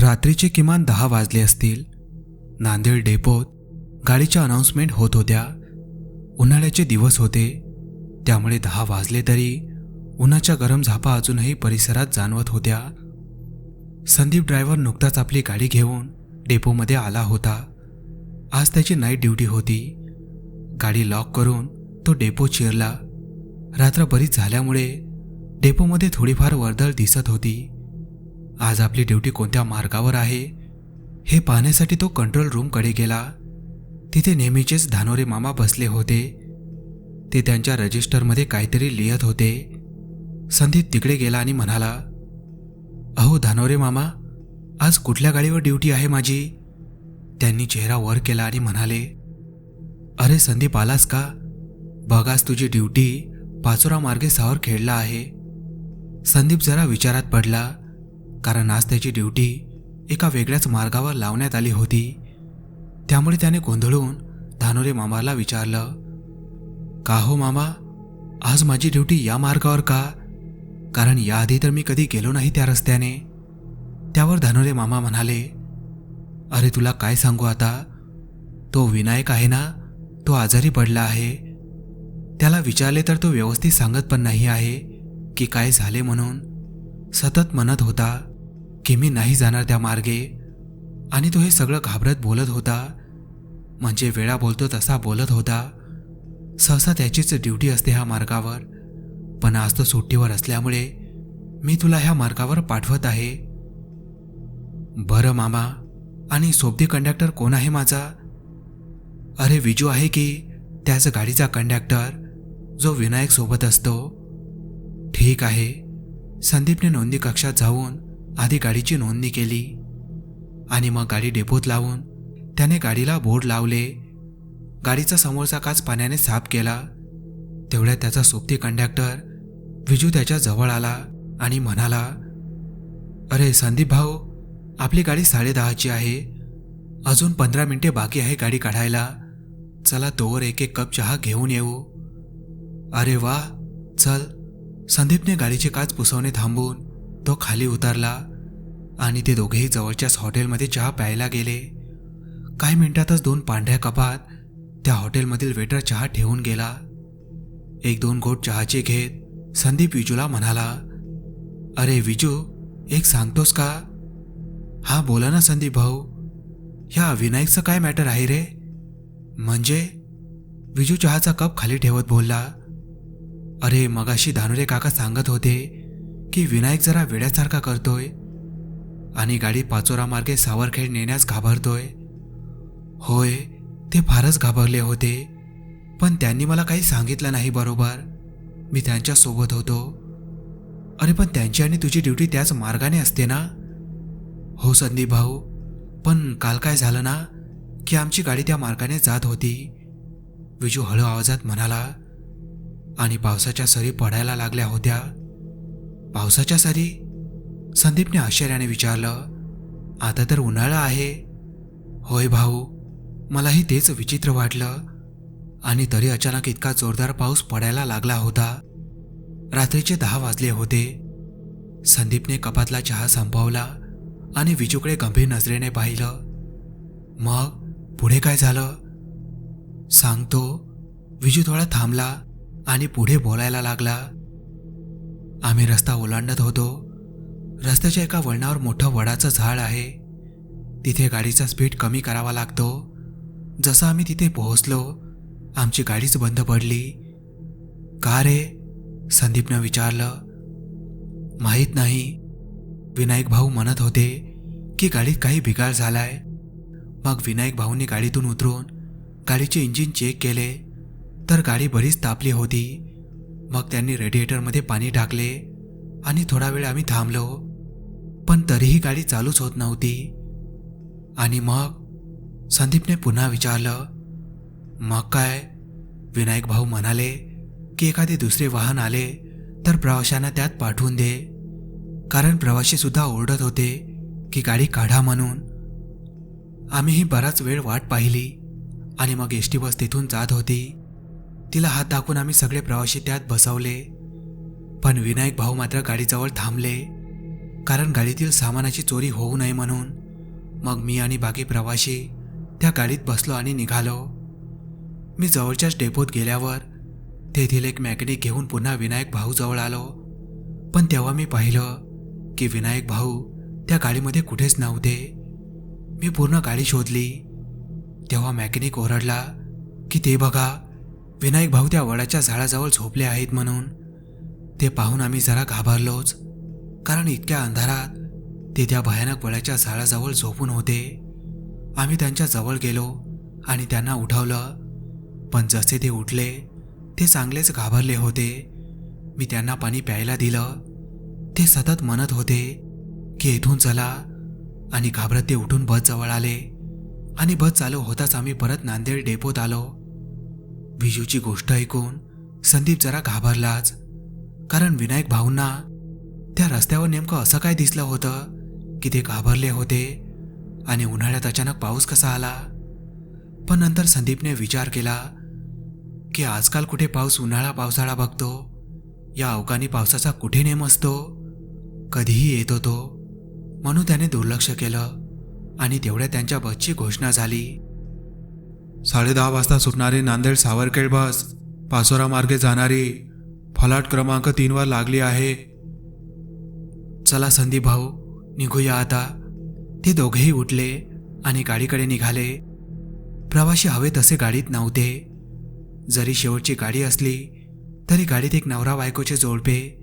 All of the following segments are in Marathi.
रात्रीचे किमान दहा वाजले असतील. नांदेड डेपोत गाडीच्या अनाऊन्समेंट होत होत्या. उन्हाळ्याचे दिवस होते. त्यामुळे दहा वाजले तरी उन्हाच्या गरम झापा अजूनही परिसरात जाणवत होत्या. संदीप ड्रायव्हर नुकताच आपली गाडी घेऊन डेपोमध्ये आला होता. आज त्याची नाईट ड्युटी होती. गाडी लॉक करून तो डेपो चिरला रात्र बरीच झाल्यामुळे डेपोमध्ये थोडीफार वर्दळ दिसत होती. आज आपली ड्युटी कोणत्या मार्गावर आहे हे पाहण्यासाठी तो कंट्रोल रूमकडे गेला. तिथे नेहमीचेच धानोरे मामा बसले होते. ते त्यांच्या रजिस्टरमध्ये काहीतरी लिहित होते. संदीप तिकडे गेला आणि म्हणाला अहो धानोरे मामा आज कुठल्या गाडीवर ड्युटी आहे माझी? त्यांनी चेहरा वर केला आणि म्हणाले अरे संदीप आलास का? बघास तुझी ड्युटी पाचोरा मार्गे सावर खेळला आहे. संदीप जरा विचारात पडला कारण आज त्याची ड्युटी एका वेगळ्याच मार्गावर लावण्यात आली होती. त्यामुळे त्याने गोंधळून धानोरे मामाला विचारलं का हो मामा आज माझी ड्युटी या मार्गावर का? कारण याआधी तर मी कधी गेलो नाही त्या रस्त्याने. त्यावर धानोरे मामा म्हणाले अरे तुला काय सांगू आता? तो विनायक आहे ना? तो आजारी पडला आहे. त्याला विचारले तर तो व्यवस्थित सांगत पण नाही आहे की काय झाले म्हणून. सतत म्हणत होता की मी नाही जाणार त्या मार्गे. आणि तो हे सगळं घाबरत बोलत होता. म्हणजे वेळा बोलतो तसा बोलत होता. सहसा त्याचीच ड्युटी असते ह्या मार्गावर. पण आज तो सुट्टीवर असल्यामुळे मी तुला ह्या मार्गावर पाठवत आहे. बरं मामा आणि सोबती कंडक्टर कोण आहे माझा? अरे विजू आहे की? त्याच गाडीचा कंडक्टर जो विनायक सोबत असतो. ठीक आहे. संदीपने नोंदणी कक्षात जाऊन आधी गाडीची नोंदणी केली. आणि मग गाडी डेपोत लावून त्याने गाडीला बोर्ड लावले. गाडीचा समोरचा काच पाण्याने साफ केला. तेवढ्यात त्याचा सोबती कंडक्टर विजू त्याच्याजवळ आला आणि म्हणाला अरे संदीप भाऊ आपली गाडी साडेदहाची आहे. अजून पंधरा मिनिटे बाकी आहे गाडी काढायला. चला तोवर एक एक कप चहा घेऊन येऊ. अरे वा चल. संदीपने गाडीचे काच पुसवणे थांबवून तो खाली उतरला आणि ते दोघेही जवळच्याच हॉटेलमध्ये चहा प्यायला गेले. काही मिनिटातच दोन पांढऱ्या कपात त्या हॉटेलमधील वेटर चहा ठेवून गेला. एक दोन घोट चहाचे घेत संदीप विजूला म्हणाला अरे विजू एक सांगतोस का? हा बोला ना संदीप भाऊ. ह्या विनायकचं काय मॅटर आहे रे? म्हणजे? विजू चहाचा कप खाली ठेवत बोलला. अरे मगाशी धानुरे काका सांगत होते की विनायक जरा वेड्यासारखा करतोय आणि गाडी पाचोरा मार्गे सावरखेड नेण्यास घाबरतोय. होय ते फारच घाबरले होते. पण त्यांनी मला काही सांगितलं नाही बरोबर. मी त्यांच्यासोबत होतो. अरे पण त्यांची आणि तुझी ड्युटी त्याच मार्गाने असते ना? हो संदीप भाऊ पण काल काय झालं ना की आमची गाडी त्या मार्गाने जात होती. विजू हळू आवाजात म्हणाला आणि पावसाच्या सरी पडायला लागल्या होत्या. पावसाच्या सरी? संदीपने आश्चर्याने विचारलं. आता तर उन्हाळा आहे. होय भाऊ मलाही तेच विचित्र वाटलं. आणि तरी अचानक इतका जोरदार पाऊस पडायला लागला होता. रात्रीचे दहा वाजले होते. संदीपने कपातला चहा संपवला. आणि विजूकडे गंभीर नजरेने पाहिलं. मग पुढे काय झालं? सांगतो. विजू थोडा थांबला आणि पुढे बोलायला लागला. आम्ही रस्ता ओलांडत होतो. रस्त्याच्या एका वळणावर मोठं वडाचं झाड आहे. तिथे गाडीचा स्पीड कमी करावा लागतो. जसं आम्ही तिथे पोहोचलो आमची गाडीच बंद पडली. का रे? संदीपनं विचारलं. माहीत नाही. विनायक भाऊ म्हणत होते की गाडीत काही बिघाड झालाय. मग विनायक भाऊंनी गाडीतून उतरून गाडीचे इंजिन चेक केले. तर गाडी बरीच तापली होती. मग त्यांनी रेडिएटरमध्ये पाणी टाकले आणि थोडा वेळ आम्ही थांबलो. पण तरीही गाडी चालूच होत नव्हती. आणि मग संदीपने पुन्हा विचारलं मग काय? विनायक भाऊ म्हणाले की एखादे दुसरे वाहन आले तर प्रवाशांना त्यात पाठवून दे. कारण प्रवाशीसुद्धा ओरडत होते की गाडी काढा म्हणून. आम्हीही बराच वेळ वाट पाहिली आणि मग एस टी बस तिथून जात होती. तिला हात दाखवून आम्ही सगळे प्रवाशी त्यात बसवले. पण विनायक भाऊ मात्र गाडीजवळ थांबले. कारण गाडीतील सामानाची चोरी होऊ नये म्हणून मग मी आणि बाकी प्रवाशी त्या गाडीत बसलो आणि निघालो. मी जवळच्याच डेपोत गेल्यावर तेथील एक मॅकॅनिक घेऊन पुन्हा विनायक भाऊजवळ आलो. पण तेव्हा मी पाहिलं की विनायक भाऊ त्या गाडीमध्ये कुठेच नव्हते. मी पूर्ण गाडी शोधली. तेव्हा मॅकॅनिक ओरडला की ते बघा विनायक भाऊ त्या वडाच्या झाडाजवळ झोपले आहेत म्हणून. ते पाहून आम्ही जरा घाबरलोच कारण इतक्या अंधारात ते त्या भयानक वडाच्या झाडाजवळ झोपून होते. आम्ही त्यांच्या जवळ गेलो आणि त्यांना उठवलं. पण जसे ते उठले ते चांगलेच घाबरले होते. मी त्यांना पाणी प्यायला दिलं. ते सतत म्हणत होते की इथून चला. आणि घाबरत ते उठून बस जवळ आले. आणि बस चालू होताच आम्ही परत नांदेड डेपोत आलो. विजूची गोष्ट ऐकून संदीप जरा घाबरलाच. कारण विनायक भाऊंना त्या रस्त्यावर नेमकं असं काय दिसलं होतं की ते घाबरले होते. आणि उन्हाळ्यात अचानक पाऊस कसा आला. पण नंतर संदीपने विचार केला की आजकाल कुठे पाऊस उन्हाळा पावसाळा बघतो. या अवकाणी पावसाचा कुठे नेम असतो? कधीही येत होतो. म्हणून त्याने दुर्लक्ष केलं आणि तेवढ्या त्यांच्या बसची घोषणा झाली. साडेदहा वाजता सुटणारी नांदेड सावरखेड बस पाचोरा मार्गे जाणारी फलाट क्रमांक तीनवर लागली आहे. चला संदीप भाऊ निघूया आता. ते दोघेही उठले आणि गाडीकडे निघाले. प्रवासी हवे तसे गाडीत नव्हते. जरी शेवटची गाडी असली तरी गाडीत एक नवरा बायकोचे जोडपे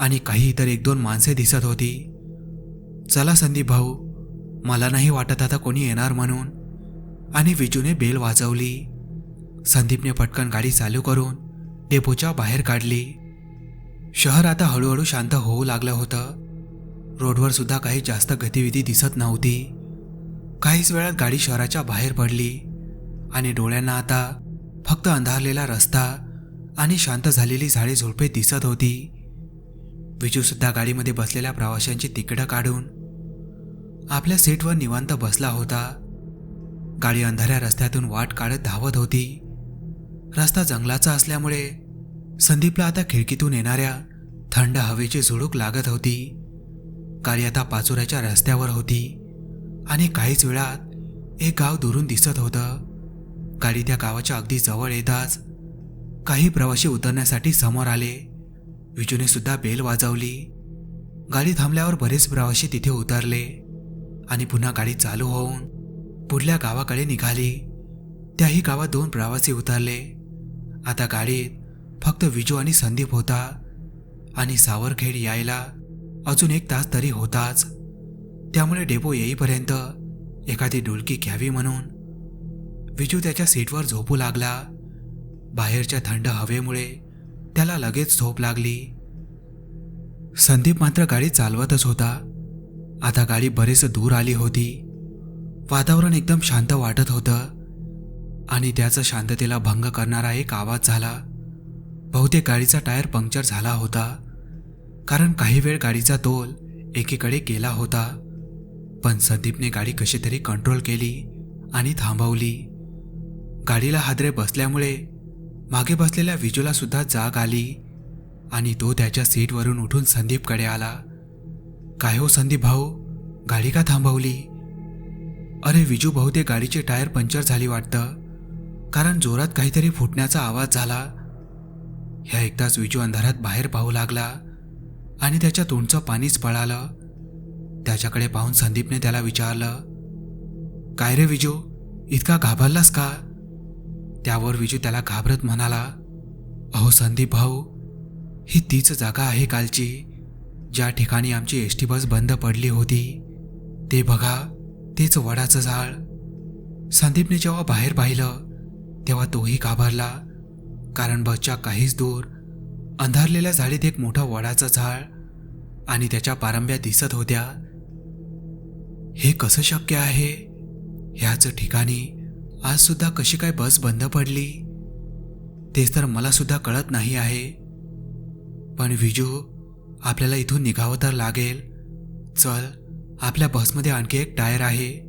आणि काही इतर एक दोन माणसे दिसत होती. चला संदीप भाऊ मला नाही वाटत आता कोणी येणार म्हणून. आणि विजूने बेल वाजवली. संदीपने पटकन गाडी चालू करून डेपोच्या बाहेर काढली. शहर आता हळूहळू शांत होऊ लागलं होतं. रोडवर सुद्धा काही जास्त गतिविधी दिसत नव्हती. काहीच वेळात गाडी शहराच्या बाहेर पडली आणि डोळ्यांना आता फक्त अंधारलेला रस्ता आणि शांत झालेली झाडे झुडपे दिसत होती. विजूसुद्धा गाडीमध्ये बसलेल्या प्रवाशांची तिकीटं काढून आपल्या सीटवर निवांत बसला होता. गाडी अंधाऱ्या रस्त्यातून वाट काढत धावत होती. रस्ता जंगलाचा असल्यामुळे संदीपला आता खिडकीतून येणाऱ्या थंड हवेची झुडूक लागत होती. गाडी आता पाचोऱ्याच्या रस्त्यावर होती आणि काहीच वेळात एक गाव दुरून दिसत होतं. गाडी त्या गावाच्या अगदी जवळ येताच काही प्रवासी उतरण्यासाठी समोर आले. विजूने सुद्धा बेल वाजवली. गाडी थांबल्यावर बरेच प्रवासी तिथे उतरले आणि पुन्हा गाडी चालू होऊन पुढल्या गावाकडे निघाली. त्याही गावात दोन प्रवासी उतरले. आता गाडीत फक्त विजू आणि संदीप होता आणि सावरखेड यायला अजून एक तास तरी होताच. त्यामुळे डेपो येईपर्यंत एखादी डुलकी घ्यावी म्हणून विजू त्याच्या सीटवर झोपू लागला. बाहेरच्या थंड हवेमुळे त्याला लगेच झोप लागली. संदीप मात्र गाडी चालवतच होता. आता गाडी बरेच दूर आली होती. वातावरण एकदम शांत वाटत होतं. आणि त्याचं शांततेला भंग करणारा एक आवाज झाला. बहुतेक गाडीचा टायर पंक्चर झाला होता. कारण काही वेळ गाडीचा तोल एकीकडे गेला होता. पण संदीपने गाडी कशी तरी कंट्रोल केली आणि थांबवली. गाडीला हादरे बसल्यामुळे मागे बसलेल्या विजूला सुद्धा जाग आली आणि तो त्याच्या सीटवरून उठून संदीपकडे आला. काय हो संदीप भाऊ? गाडी का थांबवली? अरे विजू बहुतेक गाडीचे टायर पंक्चर झाली वाटतं. कारण जोरात काहीतरी फुटण्याचा आवाज झाला. ह्या एकदाच विजू अंधारात बाहेर पाहू लागला आणि त्याच्या तोंडचं पाणीच पळालं. त्याच्याकडे पाहून संदीपने त्याला विचारलं काय रे विजू इतका घाबरलास का? त्यावर विजू त्याला घाबरत म्हणाला अहो संदीप भाऊ ही तीच जागा आहे कालची ज्या ठिकाणी आमची एस टी बस बंद पडली होती. ते बघा तेच वडाचं झाड. संदीपने जेव्हा बाहेर पाहिलं तेव्हा तोही घाबरला कारण बसच्या काहीच दूर अंधारलेल्या झाडीत एक मोठं वडाचं झाड आणि त्याच्या पारंब्या दिसत होत्या. हे कसं शक्य आहे? ह्याच ठिकाणी आज सुद्धा कशी काय बस बंद पडली? तेच तर मला सुद्धा कळत नाही आहे. पण विजू आपल्याला इथून निघावं तर लागेल. चल आपल्या बसमध्ये आणखी एक टायर आहे.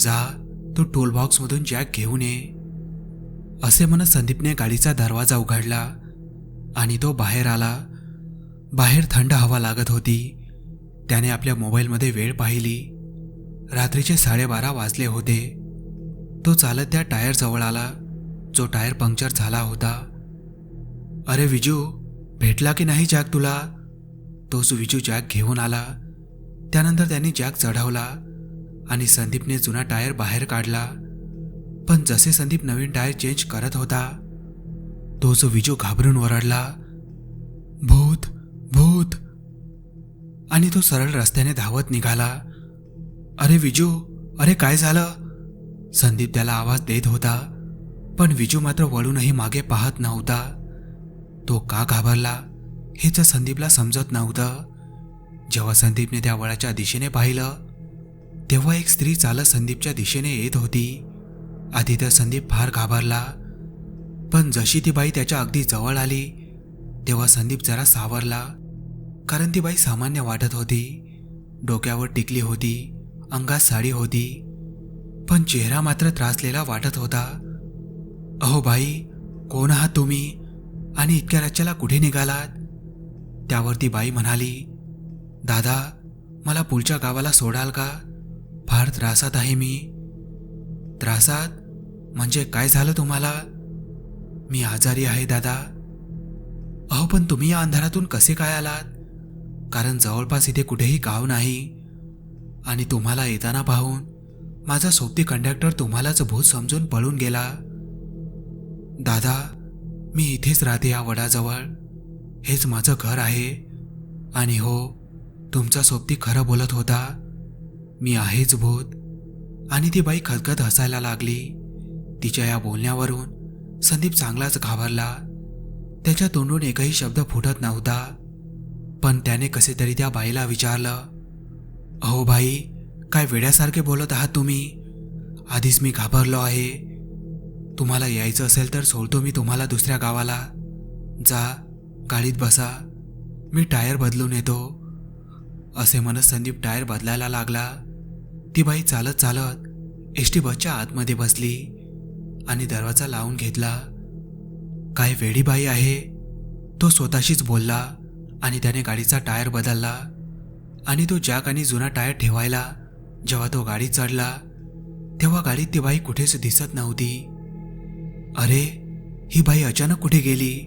जा तू टोलबॉक्समधून जॅक घेऊन ये. असे म्हणत संदीपने गाडीचा दरवाजा उघडला आणि तो बाहेर आला. बाहेर थंड हवा लागत होती. त्याने आपल्या मोबाईलमध्ये वेळ पाहिली. रात्रीचे साडेबारा वाजले होते. तो चालत त्या टायरजवळ आला. जो टायर पंक्चर झाला होता. अरे विजू भेटला की नाही जॅक तुला? तोच विजू जॅक घेऊन आला. त्यानंतर त्यांनी जॅक चढवला आणि संदीपने जुना टायर बाहेर काढला. पण जसे संदीप नवीन टायर चेंज करत होता तोच विजू घाबरून ओरडला. भूत भूत. आणि तो सरळ रस्त्याने धावत निघाला. अरे विजू अरे काय झालं? संदीप त्याला आवाज देत होता पण विजू मात्र वळूनही मागे पाहत नव्हता. तो का घाबरला हेच संदीपला समजत नव्हतं. जेव्हा संदीपने त्या वळाच्या दिशेने पाहिलं तेव्हा एक स्त्री चालत संदीपच्या दिशेने येत होती. आधी तर संदीप फार घाबरला पण जशी ती बाई त्याच्या अगदी जवळ आली तेव्हा संदीप जरा सावरला कारण ती बाई सामान्य वाटत होती. डोक्यावर टिकली होती अंगात साडी होती पण चेहरा मात्र त्रासलेला वाटत होता. अहो बाई कोण आहात तुम्ही? आणि इतक्या राज्याला कुठे निघालात? त्यावरती बाई म्हणाली दादा मला पुढच्या गावाला सोडाल का? फार त्रासात आहे मी. त्रासात? म्हणजे काय झालं तुम्हाला? मी आजारी आहे दादा. अहो पण तुम्ही या अंधारातून कसे काय आलात? कारण जवळपास इथे कुठेही गाव नाही. आणि तुम्हाला येताना पाहून माझा सोबती कंडक्टर तुम्हालाच भूत समजून पळून गेला. दादा मी इथेच राहते या वडाजवळ. हेच माझं घर आहे. आणि हो तुमचा सोबती खरं बोलत होता. मी आहेच भूत. आणि ती बाई खदखद हसायला लागली. तिच्या या बोलण्यावरून संदीप चांगलाच घाबरला. त्याच्या तोंडून एकही शब्द फुटत नव्हता. पण त्याने कसे तरी त्या बाईला विचारलं अहो बाई काय वेड्यासारखे बोलत आहात तुम्ही? आधीच मी घाबरलो आहे. तुम्हाला यायचं असेल तर सोडतो मी तुम्हाला दुसऱ्या गावाला. जा गाडीत बसा. मी टायर बदलून येतो. असे म्हणत संदीप टायर बदलायला लागला. ती बाई चालत चालत एस टी बसच्या आतमध्ये बसली आणि दरवाजा लावून घेतला. काय वेडी बाई आहे. तो स्वतःशीच बोलला आणि त्याने गाडीचा टायर बदलला आणि तो जॅक आणि जुना टायर ठेवायला जेव्हा तो गाडीत चढला तेव्हा गाडीत ती बाई कुठेच दिसत नव्हती. अरे ही बाई अचानक कुठे गेली?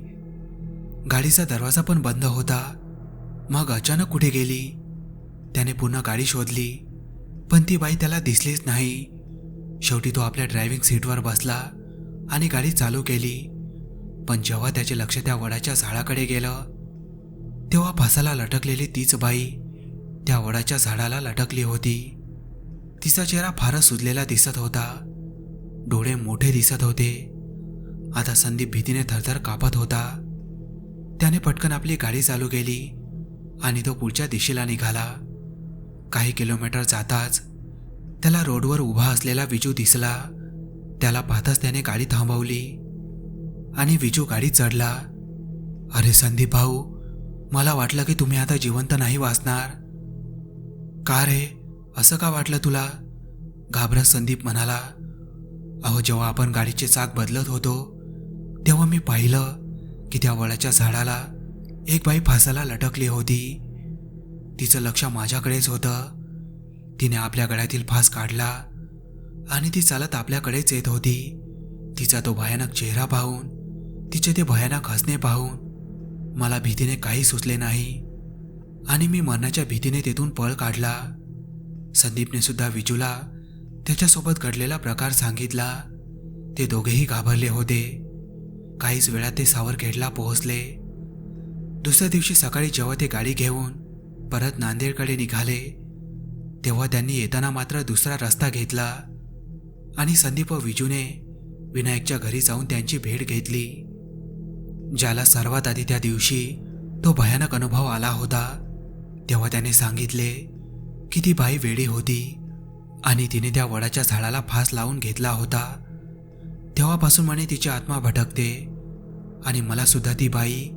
गाडीचा दरवाजा पण बंद होता. मग अचानक कुठे गेली? त्याने पुन्हा गाडी शोधली पण ती बाई त्याला दिसलीच नाही. शेवटी तो आपल्या ड्रायव्हिंग सीटवर बसला आणि गाडी चालू केली. पण जेव्हा त्याचे लक्ष त्या वडाच्या झाडाकडे गेलं तेव्हा फासाला लटकलेली तीच बाई त्या वडाच्या झाडाला लटकली होती. तिचा चेहरा फारच सुजलेला दिसत होता. डोळे मोठे दिसत होते. आता संदीप भीतीने थरथर कापत होता. त्याने पटकन आपली गाडी चालू केली आणि तो पुढच्या दिशेला निघाला. काही किलोमीटर जाताच त्याला रोडवर उभा असलेला विजू दिसला. त्याला पाहताच त्याने गाडी थांबवली आणि विजू गाडीत चढला. अरे संदीप भाऊ मला वाटलं की तुम्ही आता जिवंत नाही वाचणार. का रे? असं का वाटलं तुला? घाबरत संदीप म्हणाला अहो जेव्हा आपण गाडीचे चाक बदलत होतो तेव्हा मी पाहिलं की त्या वळाच्या झाडाला एक बाई फासाला लटकली होती. तिचं लक्ष माझ्याकडेच होतं. तिने आपल्या गळ्यातील फास काढला आणि ती चालत आपल्याकडेच येत होती. तिचा तो भयानक चेहरा पाहून तिचे ते भयानक हसणे पाहून मला भीतीने काही सुचले नाही आणि मी मरणाच्या भीतीने तेथून पळ काढला. संदीपने सुद्धा विजूला त्याच्यासोबत घडलेला प्रकार सांगितला. ते दोघेही घाबरले होते. काहीच वेळात ते सावरखेडला पोहोचले. दुसऱ्या दिवशी सकाळी जेव्हा ते गाडी घेऊन परत नांदेडकडे निघाले तेव्हा त्यांनी येताना मात्र दुसरा रस्ता घेतला आणि संदीप व विजूने विनायकच्या घरी जाऊन त्यांची भेट घेतली ज्याला सर्वात आधी त्या दिवशी तो भयानक अनुभव आला होता तेव्हा त्याने सांगितले की ती बाई वेडी होती. आणि तिने त्या वडाच्या झाडाला फास लावून घेतला होता. तेव्हापासून म्हणे तिची आत्मा भटकते. आणि मला सुद्धा ती बाई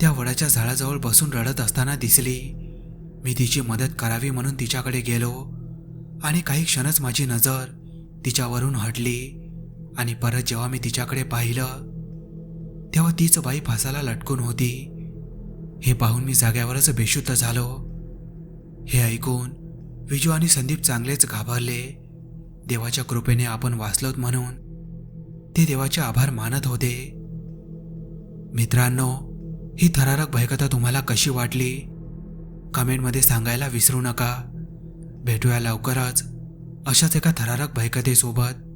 त्या वडाच्या झाडाजवळ बसून रडत असताना दिसली. मी तिची मदत करावी म्हणून तिच्याकडे गेलो. आणि काही क्षणच माझी नजर तिच्यावरून हटली. आणि परत जेव्हा मी तिच्याकडे पाहिलं तेव्हा तीच बाई फासाला लटकून होती. हे पाहून मी जाग्यावरच बेशुद्ध झालो. हे ऐकून विजू आणि संदीप चांगलेच घाबरले. देवाच्या कृपेने आपण वाचलोत म्हणून ते देवाचे आभार मानत होते. मित्रांनो ही थरारक भयकथा तुम्हाला कशी वाटली? कमेंटमध्ये सांगायला विसरू नका. भेटूया लवकरच अशाच एका थरारक भयकथेसोबत.